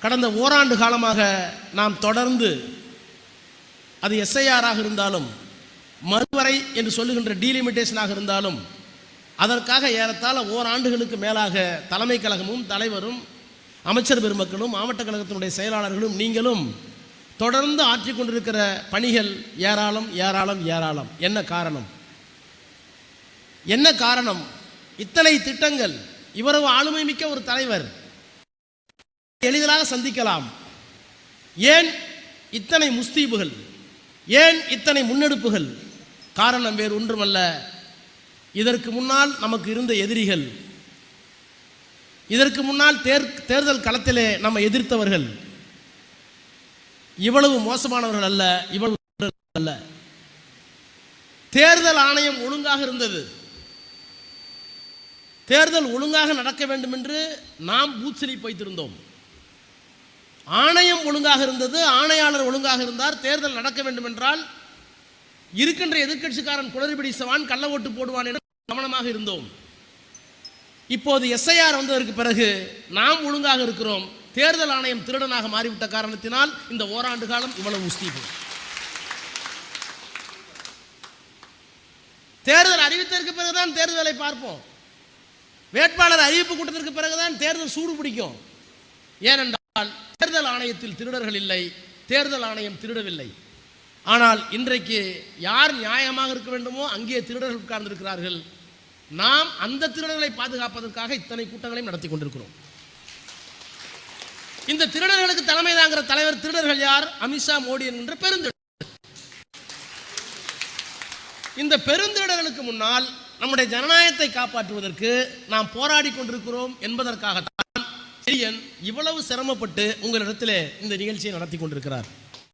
கடந்த ஓராண்டு காலமாக நாம் தொடர்ந்து அது எஸ்ஐஆராக இருந்தாலும் மறுவரை என்று சொல்லுகின்ற டீலிமிட்டேஷனாக இருந்தாலும் அதற்காக ஏறத்தாழ ஓராண்டுகளுக்கு மேலாக தலைமை கழகமும் தலைவரும் அமைச்சர் பெருமக்களும் மாவட்ட கழகத்தினுடைய செயலாளர்களும் நீங்களும் தொடர்ந்து ஆற்றி கொண்டிருக்கிற பணிகள் ஏராளம் ஏராளம் ஏராளம். என்ன காரணம்? என்ன காரணம்? இத்தனை திட்டங்கள் இவ்வளவு ஆளுமை மிக்க ஒரு தலைவர் எளிதாக சந்திக்கலாம். ஏன் இத்தனை முஸ்தீபுகள்? ஏன் இத்தனை முன்னெடுப்புகள்? காரணம் வேறு ஒன்றுமல்ல. இதற்கு முன்னால் நமக்கு இருந்த எதிரிகள். இதற்கு முன்னால் தேர் தேர்தல் களத்திலே நம்ம எதிர்த்தவர்கள். இவ்வளவு மோசமானவர்கள் அல்ல இவ்வளவு அல்ல. தேர்தல் ஆணையம் ஒழுங்காக இருந்தது. தேர்தல் ஒழுங்காக நடக்க வேண்டும் என்று நாம் பூத் வைத்திருந்தோம் ஆணையம் ஒழுங்காக இருந்தது ஆணையாளர் ஒழுங்காக இருந்தார் தேர்தல் நடக்க வேண்டும் என்றால் இருக்கின்ற எதிர்க்கட்சிக்காரன் குளறுபடி சவான் கள்ள ஓட்டு போடுவான் என கவனமாக இருந்தோம். இப்போது எஸ்ஐஆர் வந்ததற்கு பிறகு நாம் ஒழுங்காக இருக்கிறோம். தேர்தல் ஆணையம் திருடனாக மாறிவிட்ட காரணத்தினால் இந்த ஓராண்டு காலம் இவ்வளவு முஸ்தீபு தேர்தல் அறிவித்ததற்கு பிறகுதான் தேர்தலை பார்ப்போம். வேட்பாளர் அறிவிப்பு கூட்டத்திற்கு பிறகுதான் தேர்தல் சூடு பிடிக்கும். ஏனென்றால் தேர்தல் ஆணையத்தில் திருடர்கள் இல்லை தேர்தல் ஆணையம் திருடவில்லை. ஆனால் இன்றைக்கு யார் நியாயமாக இருக்க வேண்டுமோ அங்கே திருடர்கள் உட்கார்ந்திருக்கிறார்கள். நாம் அந்த திருடர்களை பாதுகாப்பதற்காக இத்தனை கூட்டங்களையும் நடத்தி கொண்டிருக்கிறோம். இந்த திருடர்களுக்கு தலைமை தாங்கிற தலைவர் திருடர்கள் யார்? அமித்ஷா மோடி என்கின்ற பெருந்திருடர் இந்த பெருந்திருடர்களுக்கு முன்னால் நம்முடைய ஜனநாயகத்தை காப்பாற்றுவதற்கு நாம் போராடி கொண்டிருக்கிறோம் என்பதற்காகத்தான் இவ்வளவு சிரமப்பட்டு உங்களிடத்தில் இந்த நிகழ்ச்சியை நடத்தி கொண்டிருக்கிறார்.